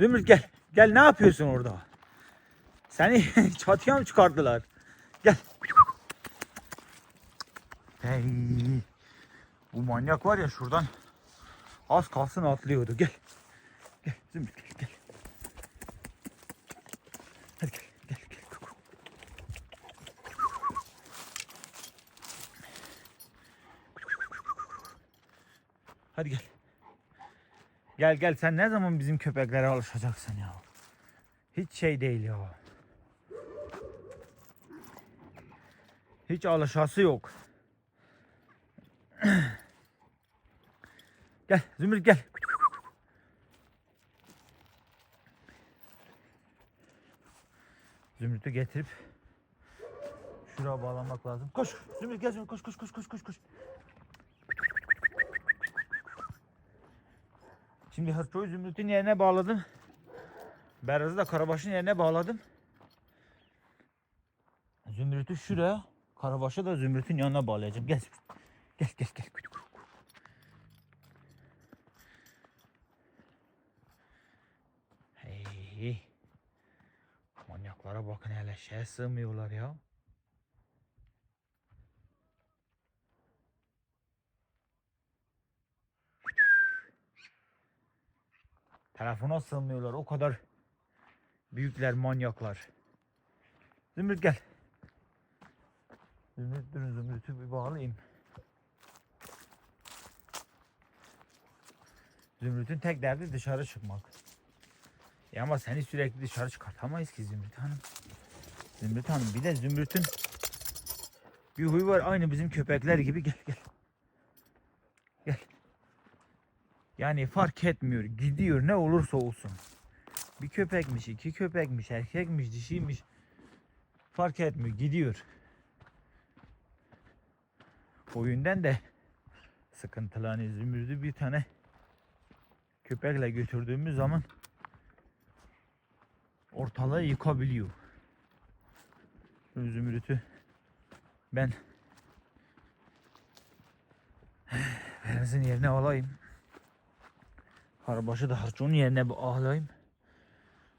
Zümrüt gel. Gel ne yapıyorsun orada? Seni çatıya mı çıkardılar? Gel. Hey. Bu manyak var ya şuradan az kalsın atlıyordu. Gel. Gel Zümrüt gel gel. Hadi gel gel gel. Hadi gel. Gel gel sen ne zaman bizim köpeklere alışacaksın ya? Hiç şey değil ya. Hiç alışası yok. gel Zümrüt gel. Zümrüt'ü getirip şuraya bağlamak lazım. Koş Zümrüt gel Zümrüt koş koş koş koş koş koş. Şimdi hırpoyu Zümrüt'ün yerine bağladım. Beraz'ı da Karabaş'ın yerine bağladım. Zümrüt'ü şuraya, Karabaş'ı da Zümrüt'ün yanına bağlayacağım. Gel. Gel gel gel. Hey. Manyaklara bakın hele şeye sığmıyorlar ya. Telefona sığmıyorlar. O kadar büyükler manyaklar. Zümrüt gel. Zümrüt durun Zümrüt'ü bir bağlayayım. Zümrüt'ün tek derdi dışarı çıkmak. Ya ama seni sürekli dışarı çıkartamayız ki Zümrüt Hanım. Zümrüt Hanım bir de Zümrüt'ün bir huyu var aynı bizim köpekler gibi gel. Gel. Yani fark etmiyor. Gidiyor ne olursa olsun. Bir köpekmiş, iki köpekmiş, erkekmiş, dişiymiş. Fark etmiyor. Gidiyor. O yüzden de sıkıntılı hani bir tane köpekle götürdüğümüz zaman ortalığı yıkabiliyor. Zümrüt'ü ben Beraz'ın yerine alayım. Karabaşı da harçonun yerine bir alayım.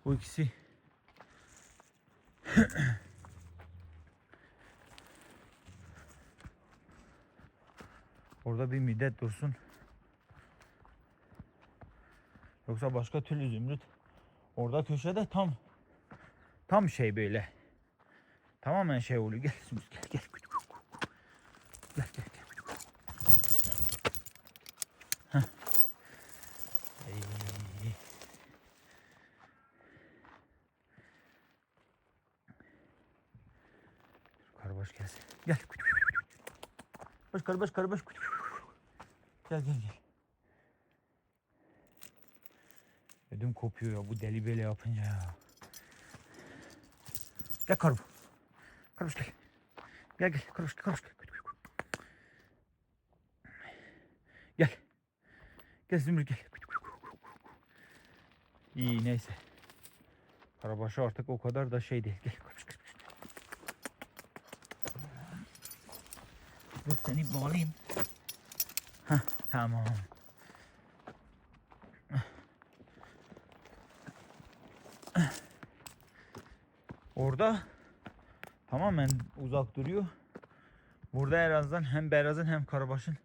Bu ikisi Orada bir müddet dursun. Yoksa başka türlü zümrüt orada köşede tam tam şey böyle. Tamamen şey oluyor. Gel gel. Gel gel gel. Heh. Ey. Karabaş gelsin. Gel. Karabaş karabaş. Gel gel gel. Ödüm kopuyor ya bu deli böyle yapınca ya. Gel karbu. Karbuş gel. Gel gel karbuş karbuş gel. Gel. Gel Zümrüt gel. İyi neyse. Karabaşı artık o kadar da şey değil. Gel karbuş gel. Dur seni bağlayayım. Hah tamam. Orada tamamen uzak duruyor. Burada en azından hem Beraz'ın hem Karabaş'ın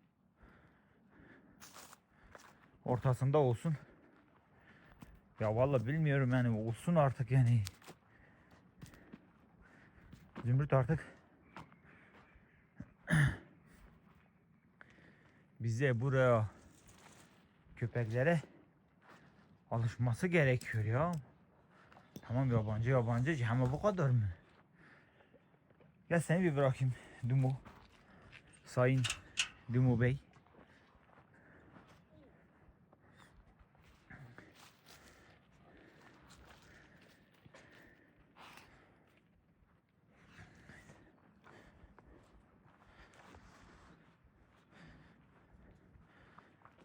ortasında olsun. Ya vallahi bilmiyorum yani olsun artık yani. Zümrüt artık bize buraya köpeklere alışması gerekiyor ya. Tamam yabancı yabancı ama bu kadar mı? Gel seni bir bırakayım Dumu. Sayın Dumu Bey.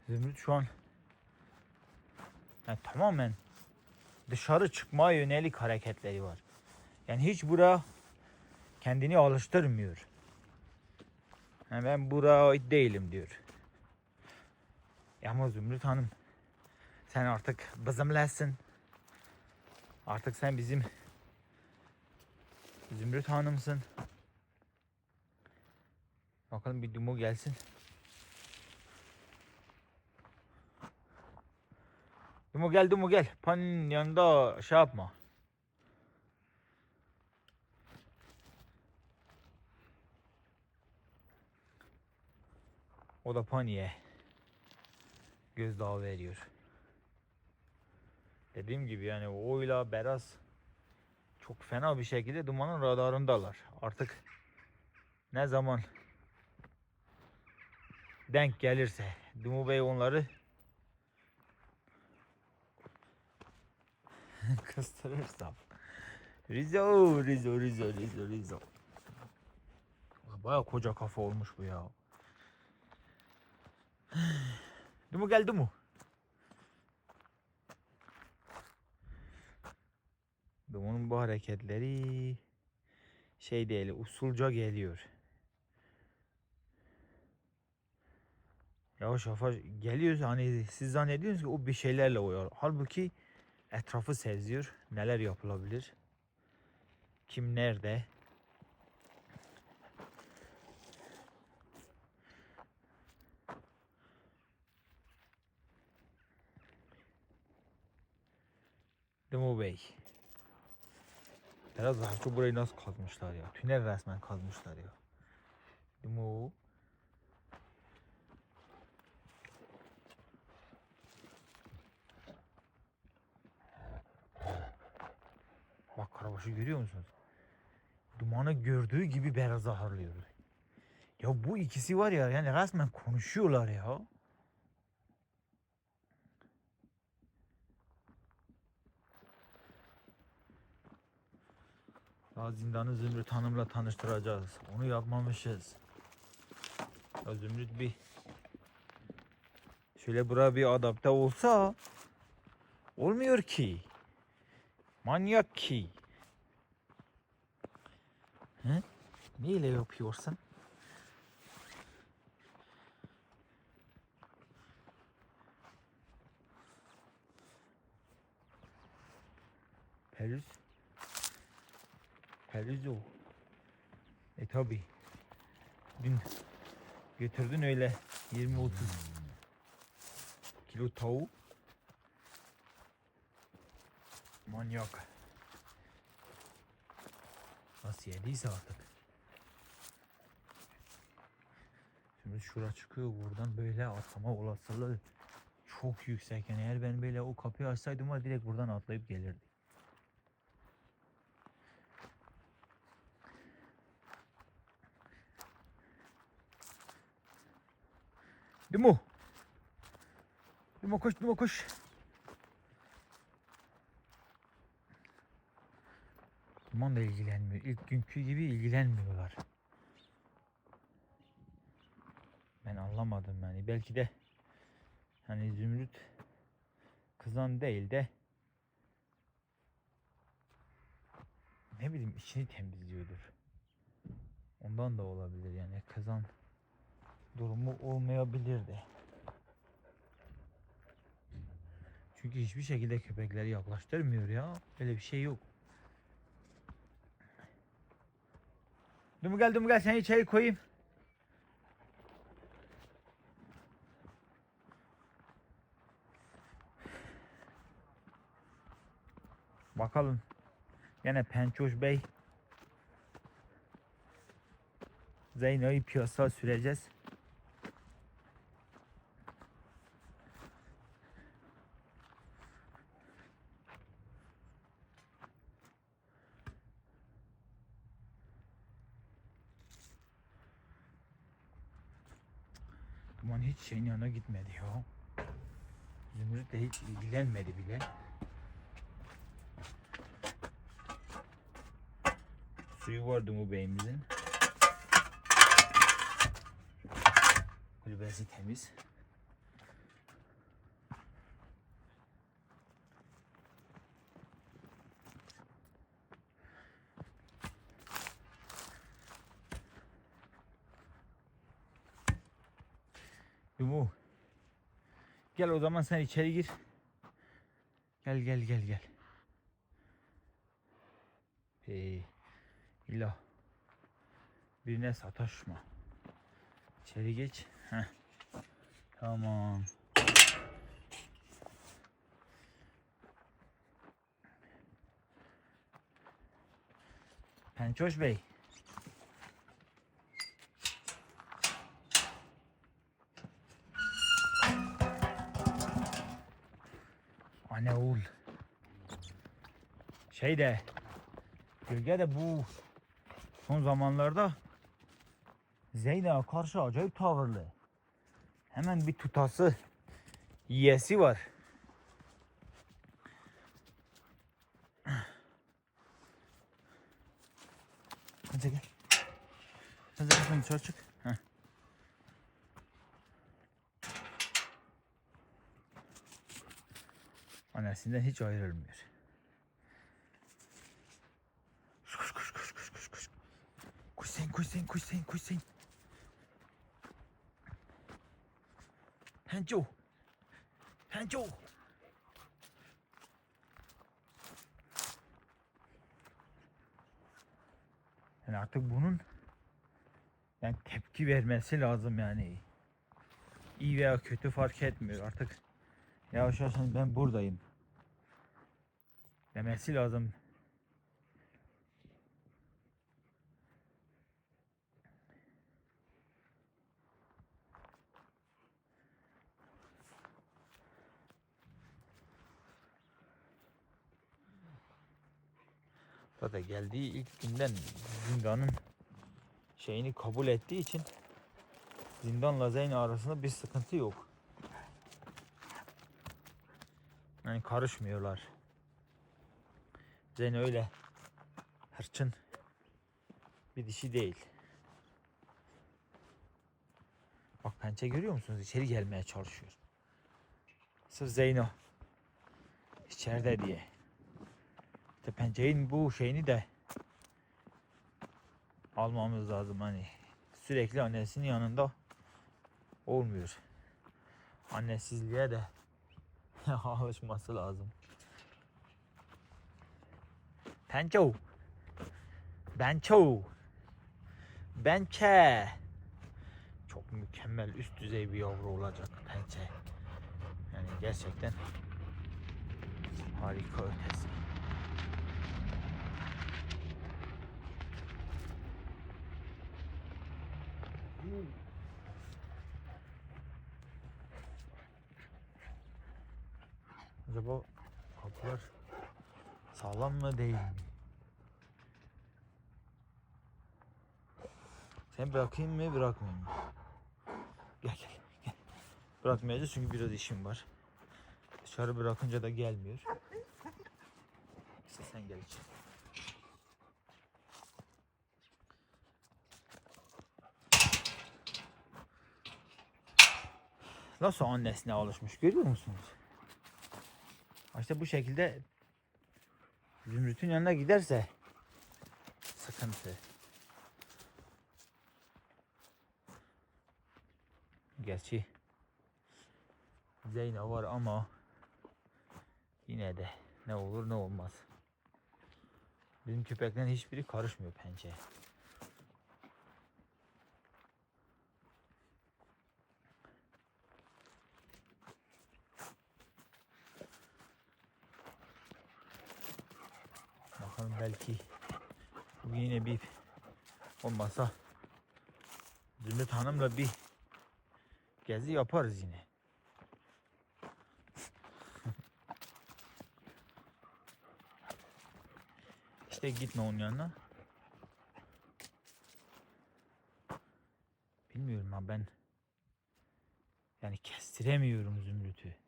Zümrüt şu an yani tamamen dışarı çıkmaya yönelik hareketleri var. Yani hiç bura kendini alıştırmıyor. Yani ben buraya ait değilim diyor. Ya ama Zümrüt Hanım sen artık bizimlesin. Artık sen bizim Zümrüt Hanım'sın. Bakalım bir Dumu gelsin. Dumu gel Dumu gel. Pan'ın yanında şey yapma. O da paniğe gözdağı veriyor. Dediğim gibi yani oyla Beraz çok fena bir şekilde dumanın radarındalar. Artık ne zaman denk gelirse Dumu Bey onları kıstırırsa Rizo, Rizo, Rizo, Rizo, Rizo. Baya koca kafa olmuş bu ya. Dumu geldi mu? Dumunun bu hareketleri şey değil, usulca geliyor. Yavaş yavaş geliyor hani siz zannediyorsunuz ki o bir şeylerle uyar. Halbuki etrafı seziyor. Neler yapılabilir? Kim nerede? Dumu Bey. Biraz haklı burayı nasıl kazmışlar ya. Tünel resmen kazmışlar ya. Dumu. Karabaşı görüyor musunuz? Dumanı gördüğü gibi beyazı harlıyor. Ya bu ikisi var ya yani resmen konuşuyorlar ya. Daha zindanı Zümrüt Hanım'la tanıştıracağız. Onu yapmamışız. Ya Zümrüt bir şöyle buraya bir adapte olsa olmuyor ki. Manyak ki. Neyle yapıyorsun? Perüz. Perüz o. E tabi. Dün götürdün öyle 20-30 kilo tavuk. Manyak. Nasıl yediyse artık. Şimdi şura çıkıyor buradan böyle atlama olasılığı çok yüksek. Yani eğer ben böyle o kapıyı açsaydım var direkt buradan atlayıp gelirdi. Dumu. Dumu koş, Dumu koş. Duman da ilgilenmiyor. İlk günkü gibi ilgilenmiyorlar. Ben anlamadım yani. Belki de hani Zümrüt kızan değil de ne bileyim içini temizliyordur. Ondan da olabilir yani kızan durumu olmayabilir de. Çünkü hiçbir şekilde köpekleri yaklaştırmıyor ya. Öyle bir şey yok. Dumu gel seni içeri koyayım. Bakalım. Yine Pençoş Bey. Zeyno'yu piyasa süreceğiz. Duman hiç şeyin yanına gitmedi ya. Zümrüt de hiç ilgilenmedi bile. Suyu vardı bu beyimizin. Kulübesi temiz. Gel o zaman sen içeri gir. Gel gel gel gel. Hey. İlla. Birine sataşma. İçeri geç. Heh. Tamam. Pençoş Bey. Şey de Gölge de bu son zamanlarda Zeynep'e karşı acayip tavırlı. Hemen bir tutası yiyesi var. Hadi gel. Hadi gel sen dışarı çık. Heh. Annesinden hiç ayrılmıyor. Koş koş koş koş koş koş. Koş sen koş sen koş sen. Yani artık bunun yani tepki vermesi lazım yani. İyi veya kötü fark etmiyor artık. Yavaş yavaş hani ben buradayım. Demesi lazım. Zaten geldiği ilk günden zindanın şeyini kabul ettiği için zindanla Zeyno arasında bir sıkıntı yok. Yani karışmıyorlar. Zeyno öyle hırçın bir dişi değil. Bak pençe görüyor musunuz? İçeri gelmeye çalışıyor. Sırf Zeyno içeride diye. İşte pencerenin bu şeyini de almamız lazım hani sürekli annesinin yanında olmuyor. Annesizliğe de alışması lazım. Penço. Benço. Bençe. Çok mükemmel üst düzey bir yavru olacak pençe. Yani gerçekten harika ötesi. Kapılar sağlam mı değil mi? Sen bırakayım mı bırakmayayım mı? Gel gel gel. Bırakmayacağız çünkü biraz işim var. Dışarı bırakınca da gelmiyor. İşte sen gel içeri. Nasıl annesine alışmış görüyor musunuz? İşte bu şekilde Zümrüt'ün yanına giderse sıkıntı. Gerçi Zeyno var ama yine de ne olur ne olmaz. Bizim köpeklerin hiçbiri karışmıyor pençeye. Bakalım belki bugün yine bir olmasa Zümrüt Hanım'la bir gezi yaparız yine. işte gitme onun yanına. Bilmiyorum ha ben yani kestiremiyorum Zümrüt'ü.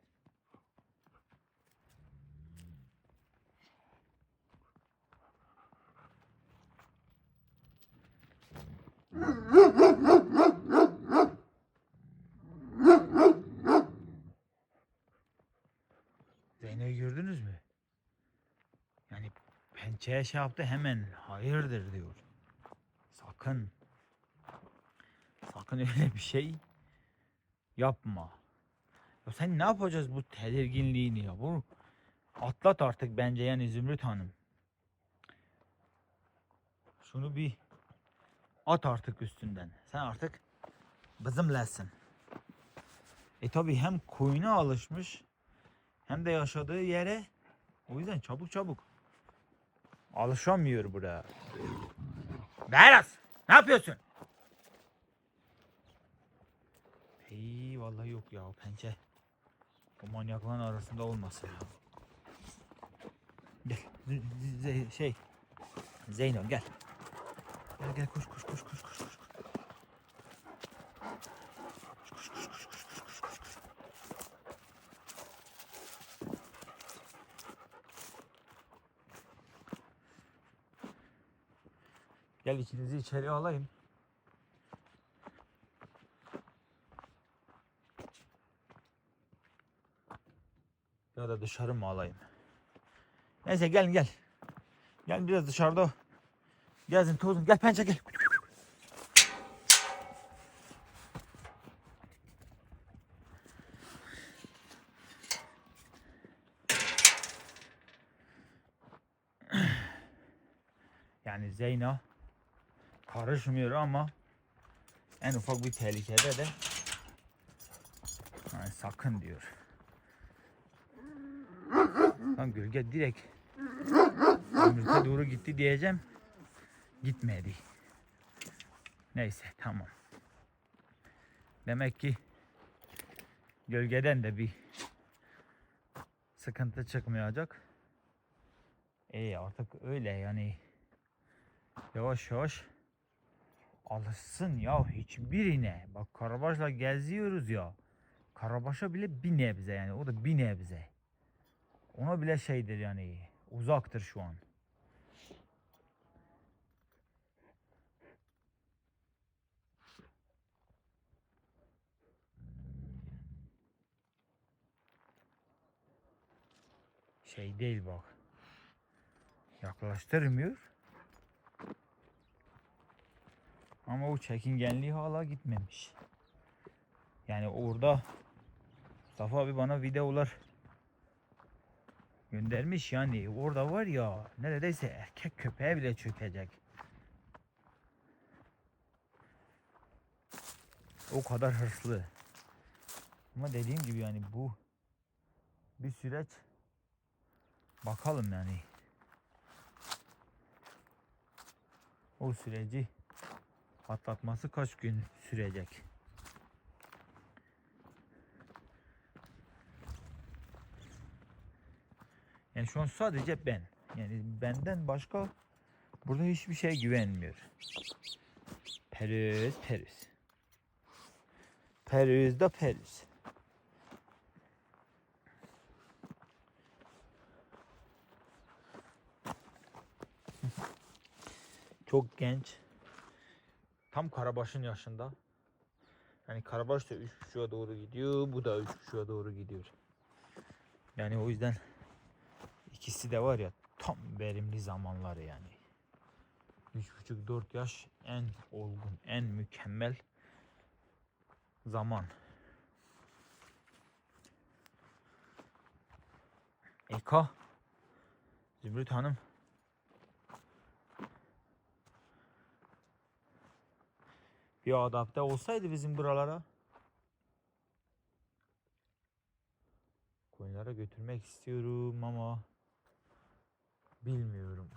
Zeynep'i gördünüz mü? Yani pençeye şey yaptı hemen hayırdır diyor. Sakın. Sakın öyle bir şey yapma. Ya sen ne yapacağız bu tedirginliğini ya? Bu atlat artık bence yani Zümrüt Hanım. Şunu bir at artık üstünden. Sen artık bizimlesin. E tabi hem koyuna alışmış hem de yaşadığı yere o yüzden çabuk çabuk alışamıyor buraya. Beraz ne yapıyorsun? Hey vallahi yok ya pençe. O manyakların arasında olmasın ya. Gel. Şey. Zeyno gel. Gel gel koş koş koş koş koş koş. Koş koş koş koş koş koş koş koş. Gel ikinizi içeri alayım. Ya da dışarı mı alayım? Neyse gel gel. Gel biraz dışarıda Gezin tozun. Gel pençe gel. Yani Zeyna karışmıyor ama en ufak bir tehlikede de yani sakın diyor. Lan gölge direkt Zümrüt'e doğru gitti diyeceğim. Gitmedi. Neyse tamam. Demek ki gölgeden de bir sıkıntı çıkmayacak. E artık öyle yani yavaş yavaş alışsın ya hiçbirine. Bak Karabaş'la geziyoruz ya. Karabaş'a bile bir nebze yani o da bir nebze. Ona bile şeydir yani uzaktır şu an. Şey değil bak. Yaklaştırmıyor. Ama o çekingenliği hala gitmemiş. Yani orada Mustafa abi bana videolar göndermiş yani orada var ya neredeyse erkek köpeğe bile çökecek. O kadar hırslı. Ama dediğim gibi yani bu bir süreç bakalım yani. O süreci atlatması kaç gün sürecek? Yani şu an sadece ben. Yani benden başka burada hiçbir şey güvenmiyor. Perüz, perüz. Perüz da perüz. Çok genç. Tam Karabaş'ın yaşında. Yani Karabaş da 3.5'a doğru gidiyor. Bu da 3.5'a doğru gidiyor. Yani o yüzden ikisi de var ya tam verimli zamanları yani. 3.5-4 yaş en olgun, en mükemmel zaman. Eka Zümrüt Hanım bir adapte olsaydı bizim buralara koyunlara götürmek istiyorum ama bilmiyorum.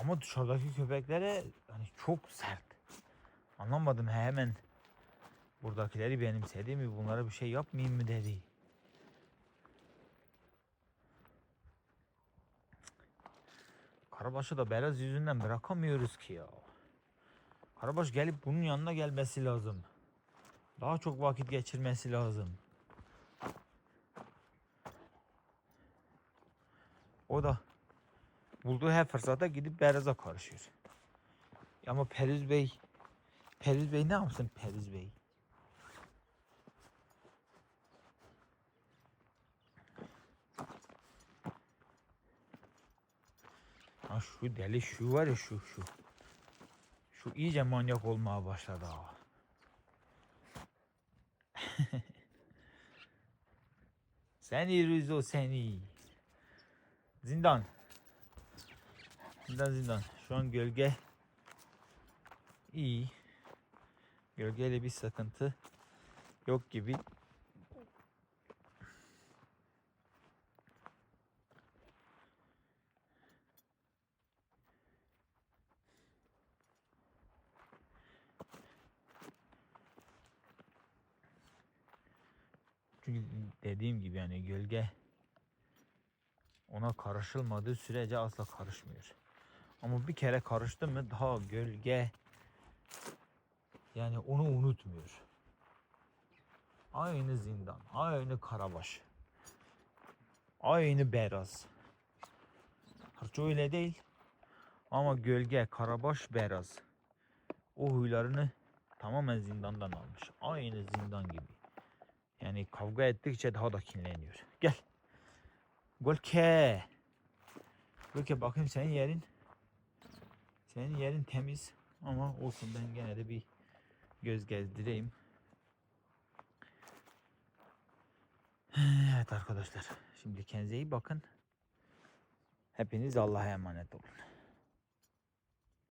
Ama dışarıdaki köpeklere hani çok sert. Anlamadım hemen buradakileri benimsedi mi bunlara bir şey yapmayayım mı dedi. Karabaş'ı da Beraz yüzünden bırakamıyoruz ki ya. Karabaş gelip bunun yanına gelmesi lazım. Daha çok vakit geçirmesi lazım. O da bulduğu her fırsatta gidip Beraz'a karışıyor. Ama Periz Bey Periz Bey ne yapsın Periz Bey? Ha şu deli şu var ya şu şu. Şu iyice manyak olmaya başladı ha. Seni Rüzo seni. Zindan. Zindan zindan. Şu an gölge iyi. Gölgeyle bir sıkıntı yok gibi. Çünkü dediğim gibi yani gölge ona karışılmadığı sürece asla karışmıyor. Ama bir kere karıştı mı daha gölge yani onu unutmuyor. Aynı zindan, aynı karabaş. Aynı beraz. Harço öyle değil. Ama gölge, karabaş, beraz. O huylarını tamamen zindandan almış. Aynı zindan gibi. Yani kavga ettikçe daha da kinleniyor. Gel. Golke. Golke bakayım senin yerin. Senin yerin temiz ama olsun ben gene de bir göz gezdireyim. Evet arkadaşlar. Şimdi kendinize iyi bakın. Hepiniz Allah'a emanet olun.